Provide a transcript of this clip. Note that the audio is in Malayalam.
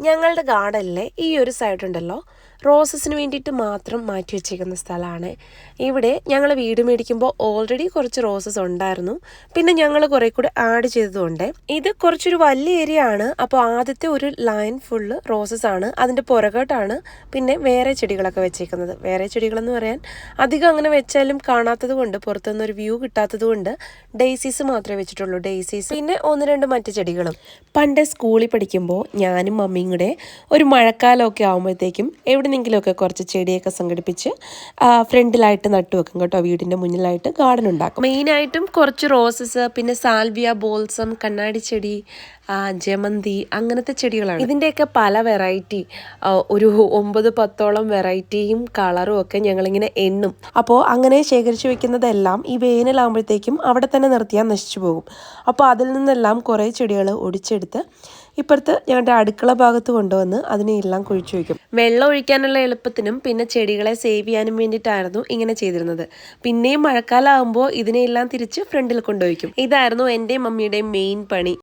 ഞങ്ങളുടെ ഗാർഡനിലെ ഈ ഒരു സൈഡ് ഉണ്ടല്ലോ റോസസിന് വേണ്ടിയിട്ട് മാത്രം മാറ്റി വെച്ചേക്കുന്ന സ്ഥലമാണ്. ഇവിടെ ഞങ്ങൾ വീട് മേടിക്കുമ്പോൾ ഓൾറെഡി കുറച്ച് റോസസ് ഉണ്ടായിരുന്നു. പിന്നെ ഞങ്ങൾ കുറേ കൂടി ആഡ് ചെയ്തതുകൊണ്ട് ഇത് കുറച്ചൊരു വലിയ ഏരിയ ആണ്. അപ്പോൾ ആദ്യത്തെ ഒരു ലൈൻ ഫുള്ള് റോസസ് ആണ്. അതിന്റെ പുറകോട്ടാണ് പിന്നെ വേറെ ചെടികളൊക്കെ വെച്ചേക്കുന്നത്. വേറെ ചെടികളെന്ന് പറയാൻ അധികം അങ്ങനെ വെച്ചാലും കാണാത്തത് കൊണ്ട് പുറത്തുനിന്ന് ഒരു വ്യൂ കിട്ടാത്തത് കൊണ്ട് ഡെയ്സീസ് മാത്രമേ വെച്ചിട്ടുള്ളൂ. ഡെയ്സീസ് പിന്നെ ഒന്ന് രണ്ട് മറ്റു ചെടികളും. പണ്ട് സ്കൂളിൽ പഠിക്കുമ്പോൾ ഞാനും മമ്മിയും കൂടെ ഒരു മഴക്കാലമൊക്കെ ആകുമ്പോഴത്തേക്കും എവിടെന്നെങ്കിലുമൊക്കെ കുറച്ച് ചെടിയൊക്കെ സംഘടിപ്പിച്ച് ഫ്രണ്ടിലായിട്ട് നട്ടു വെക്കും കേട്ടോ വീടിന്റെ മുന്നിലായിട്ട് ഗാർഡൻ ഉണ്ടാക്കും. മെയിനായിട്ടും കുറച്ച് റോസസ് പിന്നെ സാൽവിയ ബോൾസം കണ്ണാടി ചെടി ജമന്തി അങ്ങനത്തെ ചെടികളാണ്. ഇതിന്റെയൊക്കെ പല വെറൈറ്റി ഒരു ഒമ്പത് പത്തോളം വെറൈറ്റിയും കളറും ഒക്കെ ഞങ്ങളിങ്ങനെ എണ്ണും. അപ്പോൾ അങ്ങനെ ശേഖരിച്ചു വെക്കുന്നതെല്ലാം ഈ വേനലാകുമ്പോഴത്തേക്കും അവിടെ തന്നെ നിർത്തിയാൽ നശിച്ചു പോകും. അപ്പോൾ അതിൽ നിന്നെല്ലാം കുറേ ചെടികൾ ഒടിച്ചെടുത്ത് ഇപ്പുറത്ത് ഞങ്ങളുടെ അടുക്കള ഭാഗത്ത് കൊണ്ടുവന്ന് അതിനെ എല്ലാം കുഴിച്ചു വയ്ക്കും. വെള്ളം ഒഴിക്കാനുള്ള എളുപ്പത്തിനും പിന്നെ ചെടികളെ സേവ് ചെയ്യാനും വേണ്ടിയിട്ടായിരുന്നു ഇങ്ങനെ ചെയ്തിരുന്നത്. പിന്നെയും മഴക്കാലമാകുമ്പോൾ ഇതിനെല്ലാം തിരിച്ച് ഫ്രണ്ടിൽ കൊണ്ടുവയ്ക്കും ഇതായിരുന്നു എന്റെയും മമ്മിയുടെയും മെയിൻ പണി.